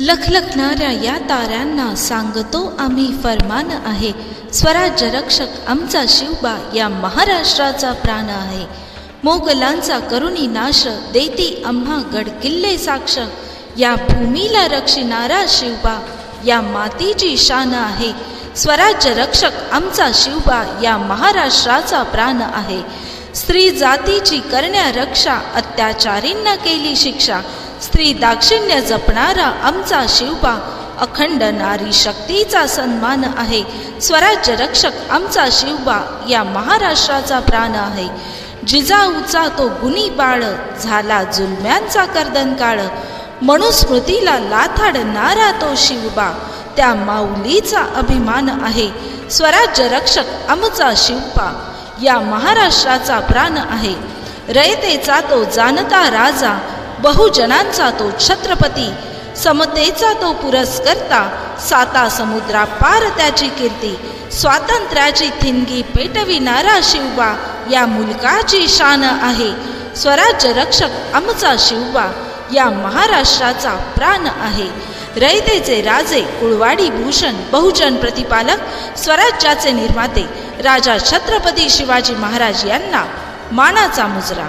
लखलखणाऱ्या या ताऱ्यांना सांगतो आम्ही फरमान आहे. स्वराज्य रक्षक आमचा शिवबा या महाराष्ट्राचा प्राण आहे. मोगलांचा करुणी नाश देती आम्हा गड किल्ले साक्ष. या भूमीला रक्षिणारा शिवबा या मातीची शान आहे. स्वराज्य रक्षक आमचा शिवबा या महाराष्ट्राचा प्राण आहे. स्त्री जातीची करण्या रक्षा अत्याचारींना केली शिक्षा. स्त्री दाक्षिण्य जपणारा आमचा शिवबा. अखंड नारी शक्तीचा सन्मान आहे. स्वराज्य रक्षक आमचा शिवबा. या महाराष्ट्राचा प्राण आहे. जिजाऊचा तो गुणी बाळ. झाला जुलम्यांचा कर्दन काळ. मनुस्मृतीला लाथाडणारा तो शिवबा. त्या माऊलीचा अभिमान आहे. स्वराज्य रक्षक आमचा शिवबा. या महाराष्ट्राचा प्राण आहे. रयतेचा तो जाणता राजा. बहुजनांचा तो छत्रपती समतेचा तो पुरस्कर्ता साता समुद्रा पार त्याची कीर्ती स्वातंत्र्याची थिंगी पेटविणारा शिवबा या मुलकाची शान आहे. स्वराज्य रक्षक आमचा शिवबा या महाराष्ट्राचा प्राण आहे. रयतेचे राजे कुळवाडी भूषण बहुजन प्रतिपालक स्वराज्याचे निर्माते राजा छत्रपती शिवाजी महाराज यांना मानाचा मुजरा.